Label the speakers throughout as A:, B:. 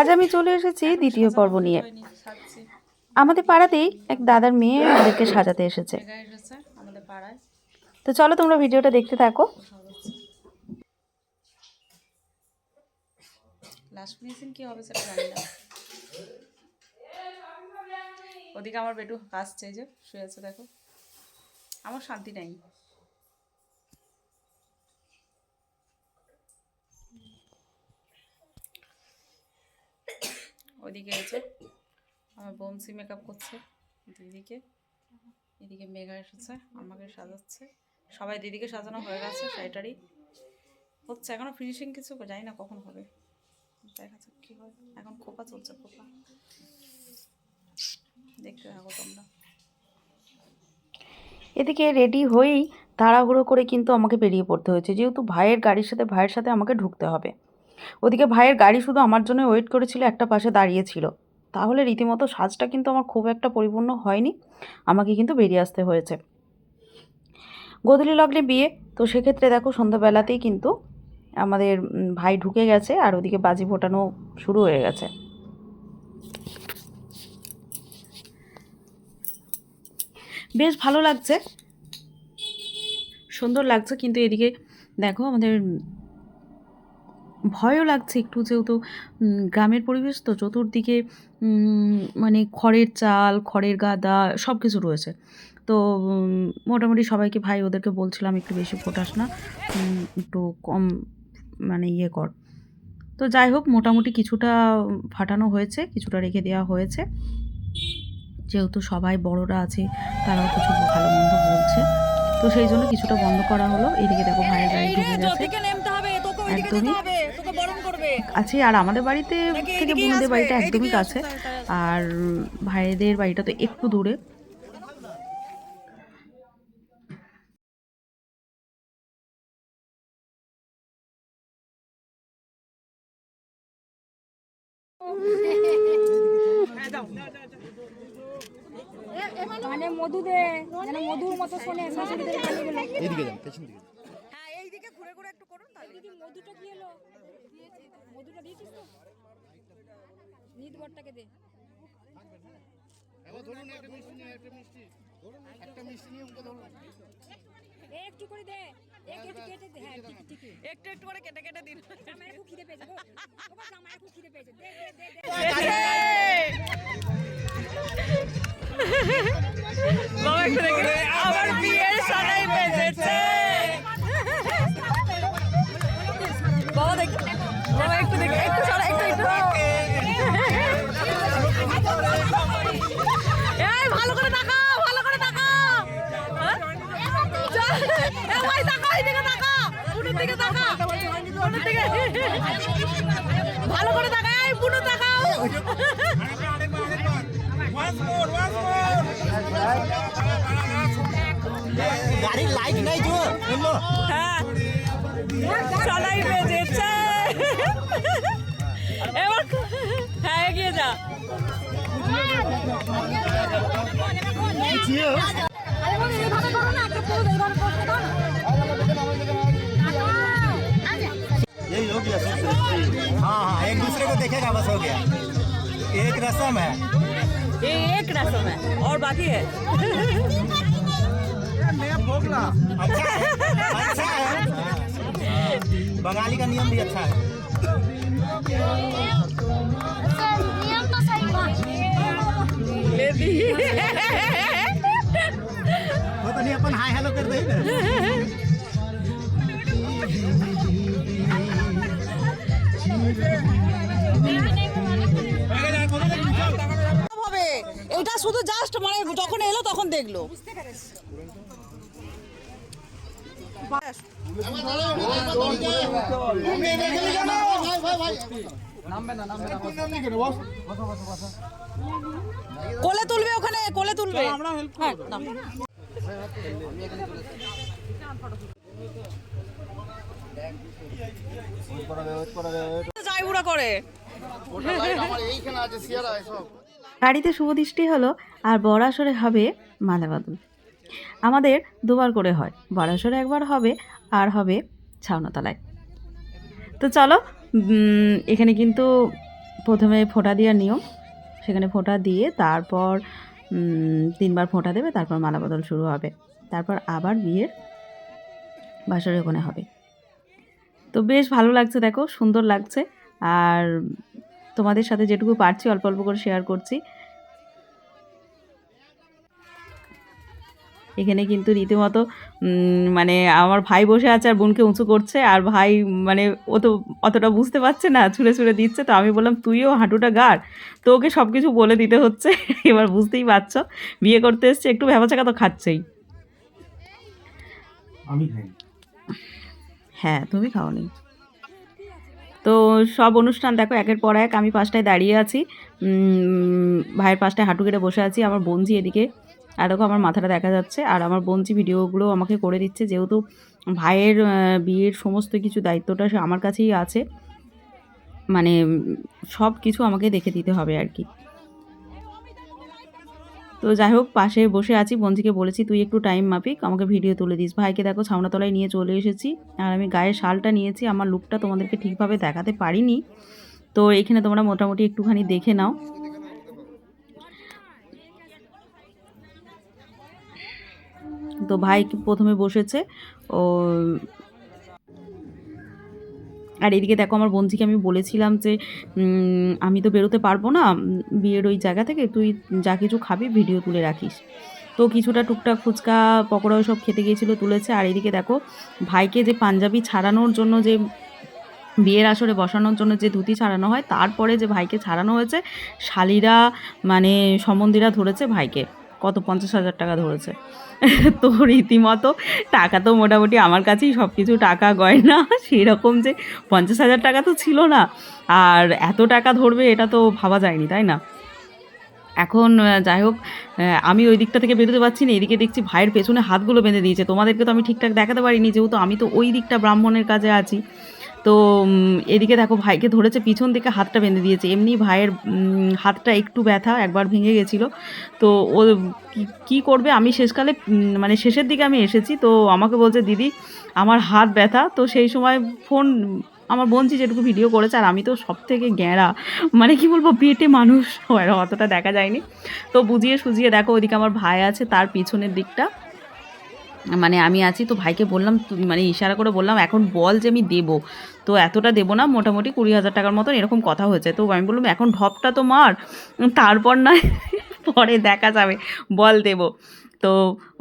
A: আজ আমি চলে এসেছি দ্বিতীয় পর্ব নিয়ে। আমাদের পাড়াতেই এক দাদার মেয়ে আমাদেরকে সাজাতে এসেছে। তো চলো তোমরা ভিডিওটা দেখতে থাকো।
B: লাস্ট ফিনিশিং কি হবে সেটা জানি না। ওদিকে আমার বেটু এই যে শুয়ে আছে দেখো। আমার শান্তি নাই। ওদিকে এসে আমার বংশী মেকআপ করছে, দিদিকে। এদিকে মেঘা এসেছে, আমাকে সাজাচ্ছে। সবাই দিদিকে সাজানো হয়ে গেছে শাড়িটারি হচ্ছে, এখনও ফিনিশিং কিছু জানি না কখন হবে। দেখা যাক কী হয়। এখন খোপা চলছে, খোপা। দেখতে থাকো তোমরা।
A: এদিকে রেডি হয়েই তাড়াহুড়ো করে কিন্তু আমাকে বেরিয়ে পড়তে হয়েছে। যেহেতু ভাইয়ের গাড়ির সাথে, ভাইয়ের সাথে আমাকে ঢুকতে হবে। ওদিকে ভাইয়ের গাড়ি শুধু আমার জন্য ওয়েট করেছিল, একটা পাশে দাঁড়িয়েছিল তাহলে রীতিমতো সাজটা কিন্তু আমার খুব একটা পরিপূর্ণ হয়নি, আমাকে কিন্তু বেরিয়ে আসতে হয়েছে। গোধূলি লগ্নে বিয়ে, তো সেক্ষেত্রে দেখো সন্ধ্যাবেলাতেই কিন্তু আমাদের ভাই ঢুকে গেছে আর ওদিকে বাজি ফোটানো শুরু হয়ে গেছে। বেশ ভালো লাগছে। সুন্দর লাগছে কিন্তু এদিকে দেখো আমাদের ভয়ও লাগছে একটু যেহেতু গ্রামের পরিবেশ তো চতুর্দিকে মানে খড়ের চাল খড়ের গাদা সব কিছু রয়েছে। তো মোটামুটি সবাইকে ভাই ওদেরকে বলছিলাম একটু বেশি ফোটাস না একটু কম মানে ইয়ে কর। তো যাই হোক মোটামুটি কিছুটা ফাটানো হয়েছে কিছুটা রেখে দেওয়া হয়েছে। যেহেতু সবাই বড়রা আছে তারাও কিছু ভালো মন্দ বলছে। তো সেই জন্য কিছুটা বন্ধ করা হলো। এদিকে দেখো ভাইয়ের গাড়ি ঢুকে গেছে। একদমই। আছে আর আমাদের বাড়িতে থেকে বোনদের বাড়িটা একদমই কাছে। আর ভাইদের বাড়িটা তো একটু দূরে।
C: মানে মধু দে যেন মধুর মতো শোনে শাশুড়িদের
D: এইদিকে যান পেছন দিকে
C: হ্যাঁ এইদিকে ঘুরে ঘুরে একটু করুন তাহলে। মধুটা কি হলো মধুটা দিয়েছিস তো। নিত বরটাকে দে।
D: ধরুন একটা মিষ্টি নিয়ে একটা মিষ্টি। একটা মিষ্টি নিয়ে ওকে ধরুন।
C: একটু করে দে। একটু কেটে দে। হ্যাঁ ঠিক ঠিক
B: একটু একটু করে কেটে কেটে দিন।
C: আমার খুব খিদে পেয়েছে গো। বাবা আমার খুব খিদে পেয়েছে। দে দে দে দে।
B: আমার বিয়ের সানাই বেজেছে বুনুর দিকে। ভালো করে তাকাও এই বুনু তাকাও।
D: গাড়ির লাইট নাই তো বলল
B: হ্যাঁ বেজেছে। এবার হ্যাঁ এগিয়ে যা।
C: আরে এইভাবে করো না একটা পুরো এইভাবে করতে দাও
D: यही हो हाँ हाँ एक दूसरे को देखेगा बस हो गया। एक रस्म है।
B: ये एक रसम है। और बाकी है?
D: अच्छा है। अच्छा है। बंगाली का नियम भी अच्छा है।
C: नियम तो सही
B: ले दी
D: वो तो नहीं अपन हाय हेलो कर दे
B: শুধু জাস্ট মানে যখন এলো তখন দেখল। কোলে তুলবে ওখানে কোলে তুলবে। হ্যাঁ নাম। যাই বুড়া করে।
A: গাড়িতে শুভদৃষ্টি হলো আর বড়াসরে হবে মালাবাদন আমাদের দুবার করে হয় বড়াসরে একবার হবে আর হবে ছাউনাতলায়। তো চলো এখানে কিন্তু প্রথমে ফোঁটা দেওয়ার নিয়ম। সেখানে ফোঁটা দিয়ে তারপর তিনবার ফোঁটা দেবে, তারপর মালা বদল শুরু হবে। তারপর আবার বিয়ের বাসরে ওখানে হবে। তো বেশ ভালো লাগছে, দেখো, সুন্দর লাগছে। আর তোমাদের সাথে যেটুকু পারছি অল্প অল্প করে শেয়ার করছি। এখানে কিন্তু রীতিমতো মানে আমার ভাই বসে আছে আর বোনকে উঁচু করছে আর ভাই মানে ও তো অতটা বুঝতে পারছে না ছুঁড়ে ছুঁড়ে দিচ্ছে। তো আমি বললাম তুইও হাঁটুটা গাড় তো ওকে সব কিছু বলে দিতে হচ্ছে। এবার বুঝতেই পারছ বিয়ে করতে এসছে একটু ভেবাচাকা তো খাচ্ছেই। হ্যাঁ তুমি খাওনি। তো সব অনুষ্ঠান দেখো, একের পর এক আমি পাঁচটায় দাঁড়িয়ে আছি। ভাইয়ের পাঁচটায় হাঁটু কেটে বসে আছি, আমার বোনজি এদিকে। আর দেখো আমার মাথাটা দেখা যাচ্ছে, আর আমার বোনজি ভিডিওগুলো আমাকে করে দিচ্ছে, যেহেতু ভাইয়ের বিয়ের সমস্ত কিছু দায়িত্বটা সে আমার কাছেই আছে। মানে সব কিছু আমাকে দেখে দিতে হবে আর কি। তো যাই হোক, পাশে বসে আছি। বঞ্জিকে বলেছি, তুই একটু টাইম মাপিক, আমাকে ভিডিও তুলে দিস। ভাইকে দেখো, ছাউনাতলায় নিয়ে চলে এসেছি। আর আমি গায়ে শালটা নিয়েছি, আমার লুকটা তোমাদেরকে ঠিকভাবে দেখাতে পারিনি। তো এখানে তোমরা মোটামুটি একটুখানি দেখে নাও। তো ভাই প্রথমে বসেছে। ও আর এদিকে দেখো আমার বন্ধুকে আমি বলেছিলাম যে আমি তো বেরোতে পারব না বিয়ের ওই জায়গা থেকে তুই যা কিছু খাবি ভিডিও তুলে রাখিস। তো কিছুটা টুকটাক ফুচকা পকোড়া সব খেতে গিয়েছিল, তুলেছে। আর এদিকে দেখো, ভাইকে যে পাঞ্জাবি ছাড়ানোর জন্য যে, বিয়ের আসরে বসানোর জন্য যে ধুতি ছাড়ানো হয়, তারপরে যে ভাইকে ছাড়ানো হয়েছে, শালিরা মানে সম্বন্ধীরা ধরেছে ভাইকে। কত পঞ্চাশ হাজার টাকা ধরেছে? তো রীতিমতো টাকা তো মোটামুটি আমার কাছেই সব কিছু টাকা গয়না, সেরকম যে পঞ্চাশ হাজার টাকা তো ছিল না। আর এত টাকা ধরবে এটা তো ভাবা যায়নি, তাই না? এখন যাই হোক আমি ওই দিকটা থেকে বেরোতে পারছি না, এদিকে দেখছি ভাইয়ের পেছনে হাতগুলো বেঁধে দিয়েছে। তোমাদেরকে তো আমি ঠিকঠাক দেখাতে পারিনি, যেহেতু আমি তো ওই দিকটা ব্রাহ্মণের কাজে আছি। তো এদিকে দেখো ভাইকে ধরেছে, পিছন দিকে হাতটা বেঁধে দিয়েছে। এমনি ভাইয়ের হাতটা একটু ব্যথা, একবার ভেঙে গেছিল। তো ও কি- করবে? আমি শেষকালে মানে শেষের দিকে আমি এসেছি। তো আমাকে বলছে, দিদি, আমার হাত ব্যথা। তো সেই সময় ফোন, আমার বোনজি যেটুকু ভিডিও করেছে, আর আমি তো সব থেকে গ্যাঁড়া। মানে কি বলব, পেটে মানুষ। হয় অতটা দেখা যায়নি। তো বুঝিয়ে সুজিয়ে দেখো, ওইদিকে আমার ভাই আছে, তার পিছনের দিকটা। মানে আমি আছি, তো ভাইকে বললাম মানে ইশারা করে বললাম, এখন বল যে আমি দেবো। তো এতটা দেবো না, মোটামুটি কুড়ি হাজার টাকার মতন এরকম কথা হয়েছে। তো আমি বললাম, এখন ঢপটা তো মার, তারপর নয়, পরে দেখা যাবে, বল দেবো। তো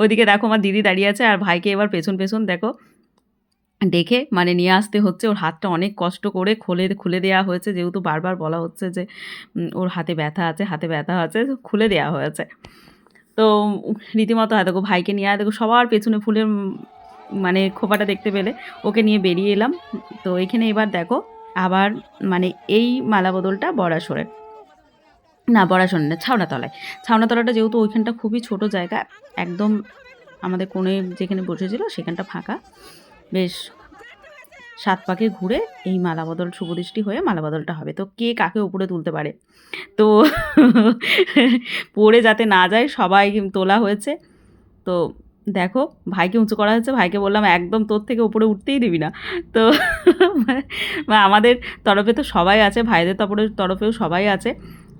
A: ওইদিকে দেখো আমার দিদি দাঁড়িয়ে আছে, আর ভাইকে এবার পেছন পেছন দেখো ডেকে মানে নিয়ে আসতে হচ্ছে, ওর হাতটা অনেক কষ্ট করে খুলে খুলে দেওয়া হয়েছে, যেহেতু বারবার বলা হচ্ছে যে ওর হাতে ব্যথা আছে, হাতে ব্যথা আছে, খুলে দেওয়া হয়েছে। তো রীতিমতো হয়, দেখো ভাইকে নিয়ে আয় দেখো সবার পেছনে ফুলের মানে খোপাটা দেখতে পেলে, ওকে নিয়ে বেরিয়ে এলাম। তো এখানে এবার দেখো, আবার মানে এই মালা বদলটা বড়াসরে না বড়াসরে না ছাউনাতলায় ছাউনাতলাটা যেহেতু ওইখানটা খুবই ছোট জায়গা, একদম আমাদের কোণে যেখানে বসেছিল, সেখানটা ফাঁকা। বেশ সাত পাকে ঘুরে এই মালা বদল শুভদৃষ্টি হয়ে মালা বদলটা হবে। তো কে কাকে উপরে তুলতে পারে? তো পড়ে যাতে না যায়, সবাই তোলা হয়েছে। তো দেখো, ভাইকে উঁচু করা হয়েছে। ভাইকে বললাম, একদম তোর থেকে উপরে উঠতেই দিবি না। তো আমাদের তরফে তো সবাই আছে, ভাইদের তরফে তরফেও সবাই আছে।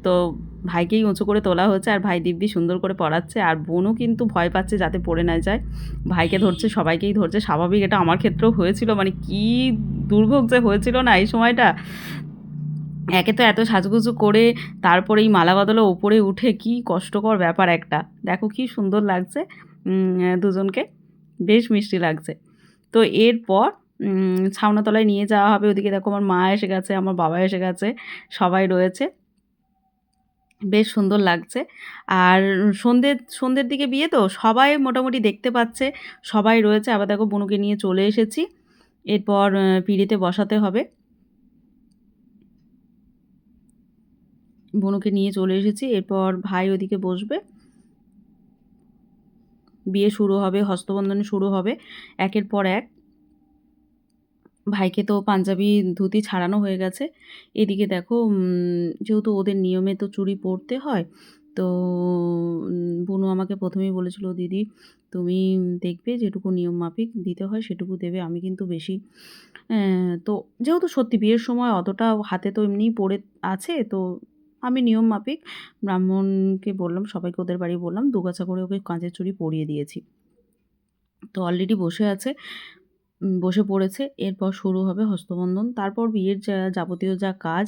A: তো ভাইকেই উঁচু করে তোলা হয়েছে আর ভাই দিব্যি সুন্দর করে পড়াচ্ছে আর বোনও কিন্তু ভয় পাচ্ছে যাতে পড়ে না যায়। ভাইকে ধরছে, সবাইকেই ধরছে, স্বাভাবিক এটা আমার ক্ষেত্রেও হয়েছিল মানে কি দুর্ভোগ যে হয়েছিল না এই সময়টা। একে তো এত সাজগুজু করে তারপরে এই মালা বদলে ওপরে উঠে কি কষ্টকর ব্যাপার একটা। দেখো কি সুন্দর লাগছে দুজনকে, বেশ মিষ্টি লাগছে। তো এরপর ছাউনাতলায় নিয়ে যাওয়া হবে, ওদিকে দেখো আমার মা এসে গেছে, আমার বাবা এসে গেছে, সবাই রয়েছে। বেশ সুন্দর লাগছে। আর সন্ধ্যে সন্ধ্যের দিকে বিয়ে তো? সবাই মোটামুটি দেখতে পাচ্ছে, সবাই রয়েছে। আবার দেখো বনুকে নিয়ে চলে এসেছি। এরপর পিঁড়িতে বসাতে হবে। বনুকে নিয়ে চলে এসেছি। এরপর ভাই ওদিকে বসবে। বিয়ে শুরু হবে, হস্তবন্ধন শুরু হবে, একের পর এক। ভাইকে তো পাঞ্জাবি ধুতি ছাড়ানো হয়ে গেছে। এদিকে দেখো যেহেতু ওদের নিয়মে তো চুড়ি পরতে হয়, তো বুনু আমাকে প্রথমেই বলেছিল, দিদি, তুমি দেখবে যেটুকু নিয়ম মাফিক, দিতে হয় সেটুকু দেবে, আমি কিন্তু বেশি। তো যেহেতু সত্যি বিয়ের সময় অতটা হাতে তো এমনিই পড়ে আছে, তো আমি নিয়ম মাফিক, ব্রাহ্মণকে বললাম, সবাইকে ওদের বাড়ি বললাম, দুগাছা করে ওকে কাঁচের চুড়ি পরিয়ে দিয়েছি। তো অলরেডি বসে আছে বসে পড়েছে। এরপর শুরু হবে হস্তবন্ধন, তারপর বিয়ের যাবতীয় যা কাজ।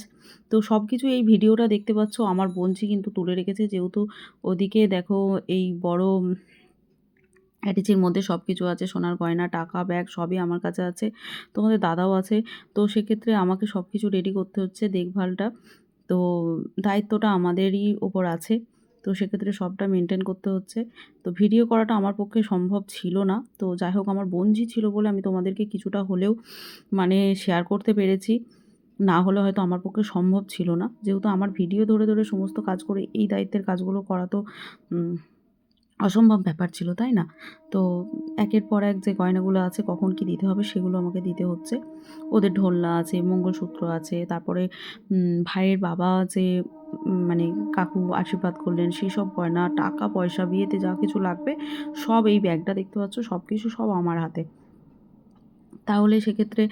A: তো সব কিছু এই ভিডিওটা দেখতে পাচ্ছ, আমার বোনঝি কিন্তু তুলে রেখেছে, যেহেতু ওদিকে দেখো এই বড় অ্যাটিচির মধ্যে সব কিছু আছে, সোনার গয়না, টাকা ব্যাগ সবই আমার কাছে আছে, তোমাদের দাদাও আছে। তো সেক্ষেত্রে আমাকে সব কিছু রেডি করতে হচ্ছে, দেখভালটা। তো দায়িত্বটা আমাদেরই ওপর আছে। তো সেক্ষেত্রে সবটা মেনটেন করতে হচ্ছে। তো ভিডিও করাটা আমার পক্ষে সম্ভব ছিল না। তো যাই হোক, আমার বোনঝি ছিল বলে আমি তোমাদেরকে কিছুটা হলেও মানে শেয়ার করতে পেরেছি। না হলে হয়তো আমার পক্ষে সম্ভব ছিল না। যেহেতু আমার ভিডিও ধরে ধরে সমস্ত কাজ করে এই দায়িত্বের কাজগুলো করা তো অসম্ভব ব্যাপার ছিল, তাই না? তো একের পর এক যে গয়নাগুলো আছে, কখন কি দিতে হবে সেগুলো আমাকে দিতে হচ্ছে। ওদের ঢোলনা আছে, মঙ্গলসূত্র আছে, তারপরে ভাইয়ের বাবা যে মানে কাকু আশীর্বাদ করলেন, সেই সব গয়না, টাকা, পয়সা, বিয়েতে যা কিছু লাগবে, সব এই ব্যাগটা দেখতে পাচ্ছ, সব কিছু সব আমার হাতে। তাহলে সেক্ষেত্রে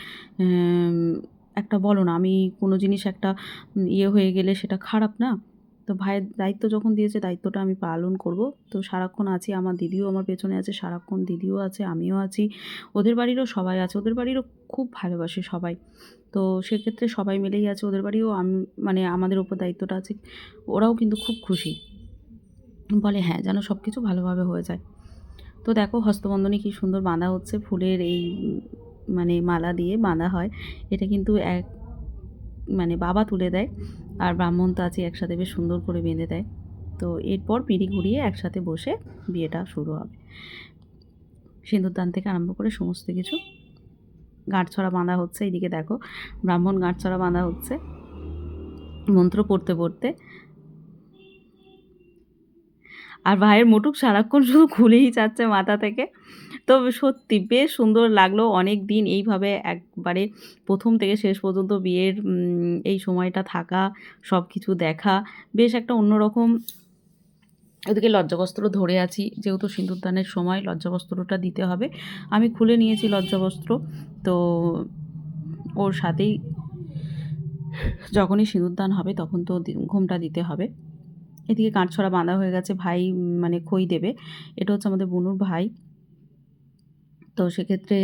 A: একটা বলো না, আমি কোনো জিনিস একটা ইয়ে হয়ে গেলে সেটা খারাপ না? তো ভাইয়ের দায়িত্ব যখন দিয়েছে, দায়িত্বটা আমি পালন করব। তো সারাক্ষণ আছি, আমার দিদিও আমার পেছনে আছে, সারাক্ষণ দিদিও আছে, আমিও আছি, ওদের বাড়িরও সবাই আছে, ওদের বাড়িরও খুব ভালোবাসে সবাই। তো সেক্ষেত্রে সবাই মিলেই আছে, ওদের বাড়িও আমি মানে আমাদের ওপর দায়িত্বটা আছে, ওরাও কিন্তু খুব খুশি। বলে হ্যাঁ যেন সব কিছু ভালোভাবে হয়ে যায়। তো দেখো হস্তবন্ধনী কি সুন্দর বাঁধা হচ্ছে, ফুলের এই মানে মালা দিয়ে বাঁধা হয়। এটা কিন্তু এক মানে বাবা তুলে দেয়। আর ব্রাহ্মণ তো আছে একসাথে বেশ সুন্দর করে বেঁধে দেয়। তো এরপর পিঁড়ি ঘুরিয়ে একসাথে বসে বিয়েটা শুরু হবে। সিঁদুরদান থেকে আরম্ভ করে সমস্ত কিছু। গাঁটছড়া বাঁধা হচ্ছে, এইদিকে দেখো। ব্রাহ্মণ গাঁটছড়া বাঁধা হচ্ছে। মন্ত্র পড়তে পড়তে। আর ভাইয়ের মুটুক সারাক্ষণ শুধু খুলেই যাচ্ছে মাথা থেকে। তো সত্যি বেশ সুন্দর লাগল। অনেক দিন এইভাবে একবারে প্রথম থেকে শেষ পর্যন্ত বিয়ের এই সময়টা থাকা সব কিছু দেখা, বেশ একটা অন্যরকম ওদিকে লজ্জাবস্ত্র ধরে আছি। যেহেতু সিঁদুরদানের সময় লজ্জাবস্ত্রটা দিতে হবে, আমি খুলে নিয়েছি লজ্জাবস্ত্র। তো ওর সাথেই যখনই সিঁদুরদান হবে তখন তো ঘুমটা দিতে হবে। এদিকে কাঁটছড়া বাঁধা হয়ে গেছে, ভাই মানে খই দেবে। এটা হচ্ছে আমাদের বুনুর ভাই। তো সেক্ষেত্রে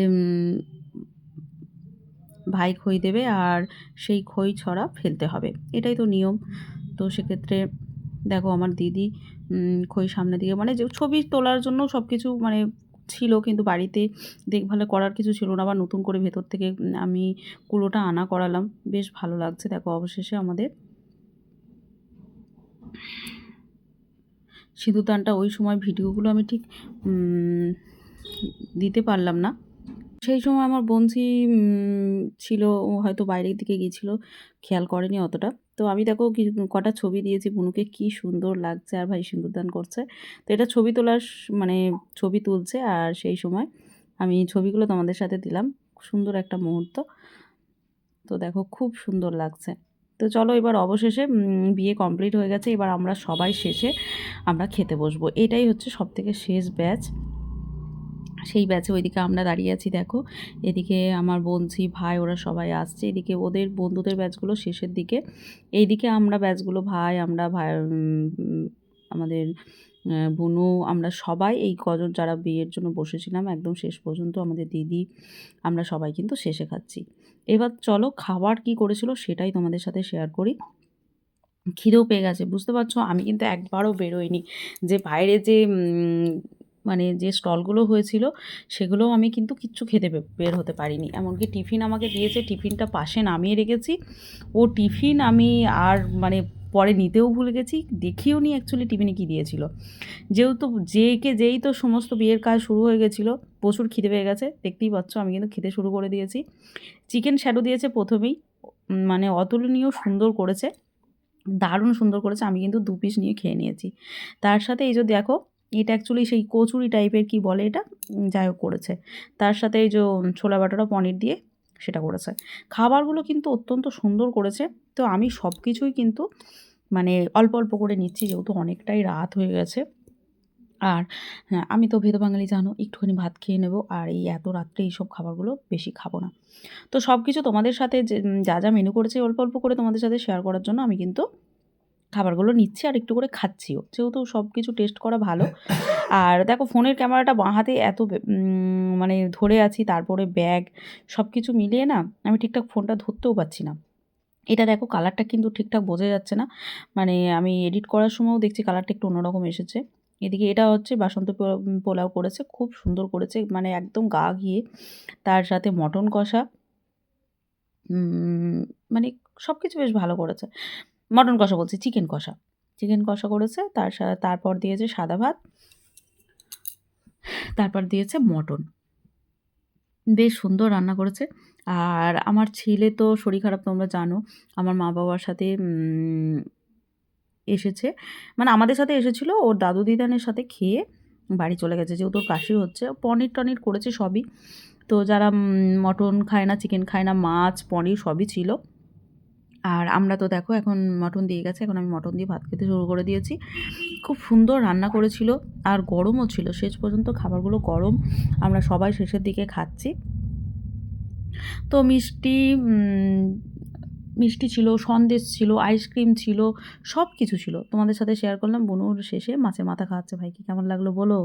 A: ভাই খই দেবে আর সেই খই ছড়া ফেলতে হবে। এটাই তো নিয়ম। তো সেক্ষেত্রে দেখো আমার দিদি খই সামনে দিকে মানে যে ছবি তোলার জন্য সব কিছু মানে ছিল কিন্তু বাড়িতে দেখভালে করার কিছু ছিল না আবার নতুন করে ভেতর থেকে আমি কুলোটা আনা করালাম। বেশ ভালো লাগছে দেখো অবশেষে আমাদের। সিঁদুরদানটা ওই সময় ভিডিওগুলো আমি ঠিক দিতে পারলাম না। সেই সময় আমার বঞ্চি ছিল, ও হয়তো বাইরের দিকে গিয়েছিল, খেয়াল করেনি অতটা। তো আমি দেখো কটা ছবি দিয়েছি, বুনুকে কি সুন্দর লাগছে আর ভাই সিন্দুরদান করছে। তো এটা ছবি তোলার মানে ছবি তুলছে আর সেই সময় আমি ছবিগুলো তোমাদের সাথে দিলাম। সুন্দর একটা মুহূর্ত। তো দেখো, খুব সুন্দর লাগছে। তো চলো এবার অবশেষে বিয়ে কমপ্লিট হয়ে গেছে। এবার আমরা সবাই শেষে আমরা খেতে বসবো। এটাই হচ্ছে সব থেকে শেষ ব্যাচ। সেই ব্যাচে ওইদিকে আমরা দাঁড়িয়ে আছি, দেখো। এদিকে আমার বোনঝি ভাই, ওরা সবাই আসছে। এদিকে ওদের বন্ধুদের ব্যাচগুলো শেষের দিকে। এইদিকে আমরা ব্যাচগুলো ভাই, আমরা, ভাই আমাদের বুনু, আমরা সবাই এই কজন যারা বিয়ের জন্য বসেছিলাম, একদম শেষ পর্যন্ত আমাদের দিদি, আমরা সবাই কিন্তু শেষে খাচ্ছি। এবার চলো খাবার কি করেছিল সেটাই তোমাদের সাথে শেয়ার করি। খিদেও পেয়ে গেছে, বুঝতে পারছ? আমি কিন্তু একবারও বেরোইনি। যে বাইরে যে মানে যে স্টলগুলো হয়েছিল, সেগুলোও আমি কিন্তু কিচ্ছু খেতে বের হতে পারিনি। এমনকি টিফিন আমাকে দিয়েছে টিফিনটা পাশে নামিয়ে রেখেছি। ও টিফিন আমি আর মানে পরে নিতেও ভুলে গেছি, দেখিও নি অ্যাকচুয়ালি টিফিনে কী দিয়েছিল। যেহেতু যেকে যেই তো সমস্ত বিয়ের কাজ শুরু হয়ে গেছিল, প্রচুর খিদে পেয়ে গেছে, দেখতেই পাচ্ছ আমি কিন্তু খেতে শুরু করে দিয়েছি। চিকেন শ্যাডো দিয়েছে প্রথমেই মানে অতুলনীয় সুন্দর করেছে, দারুণ সুন্দর করেছে, আমি কিন্তু দু পিস নিয়ে খেয়ে নিয়েছি। তার সাথে এই যে দেখো এটা অ্যাকচুয়ালি সেই কচুরি টাইপের কি বলে এটা? যাই হোক করেছে। তার সাথে এই যে ছোলা বাটাটা পনির দিয়ে সেটা করেছে। খাবারগুলো কিন্তু অত্যন্ত সুন্দর করেছে। তো আমি সব কিছুই কিন্তু মানে অল্প অল্প করে নিচ্ছি, যেহেতু অনেকটাই রাত হয়ে গেছে। আর হ্যাঁ আমি তো ভেদ বাঙালি, জানো, একটুখানি ভাত খেয়ে নেব আর এই এত রাত্রে এইসব খাবারগুলো বেশি খাব না। তো সব কিছু তোমাদের সাথে যে যা যা মেনু করেছে, অল্প অল্প করে তোমাদের সাথে শেয়ার করার জন্য আমি কিন্তু খাবারগুলো নিচ্ছি আর একটু করে খাচ্ছিও। যেহেতু সব কিছু টেস্ট করা ভালো। আর দেখো ফোনের ক্যামেরাটা বাঁ হাতে এত মানে ধরে আছি, তারপরে ব্যাগ সব কিছু মিলিয়ে না আমি ঠিকঠাক ফোনটা ধরতেও পারছি না। এটা দেখো কালারটা কিন্তু ঠিকঠাক বোঝা যাচ্ছে না। মানে আমি এডিট করার সময়ও দেখছি কালারটা একটু অন্যরকম এসেছে। এদিকে এটা হচ্ছে বাসন্ত পোলাও করেছে, খুব সুন্দর করেছে মানে একদম গা গিয়ে তার সাথে মটন কষা। মানে সব কিছু বেশ ভালো করেছে। মটন কষা বলছি চিকেন কষা। চিকেন কষা করেছে, তার তারপর দিয়েছে সাদা ভাত, তারপর দিয়েছে মটন। বেশ সুন্দর রান্না করেছে। আর আমার ছেলে তো শরীর খারাপ, তোমরা জানো, আমার মা বাবার সাথে এসেছে। মানে আমাদের সাথে এসেছিল, ওর দাদু দিদানের সাথে খেয়ে বাড়ি চলে গেছে। যেহেতু কাশি হচ্ছে, পনির টনির করেছে সবই। তো যারা মটন খায় না চিকেন খায় না, মাছ, পনির সবই ছিল। আর আমরা তো দেখো এখন মটন দিয়ে গেছে, এখন আমি মটন দিয়ে ভাত খেতে শুরু করে দিয়েছি। খুব সুন্দর রান্না করেছিল আর গরমও ছিল, শেষ পর্যন্ত খাবারগুলো গরম, আমরা সবাই শেষের দিকে খাচ্ছি। তো মিষ্টি মিষ্টি ছিল, সন্দেশ ছিল, আইসক্রিম ছিল সব কিছু ছিল। তোমাদের সাথে শেয়ার করলাম, বনুর শেষে মাছের মাথা খাওয়াচ্ছে ভাই, কি কেমন লাগল বলো?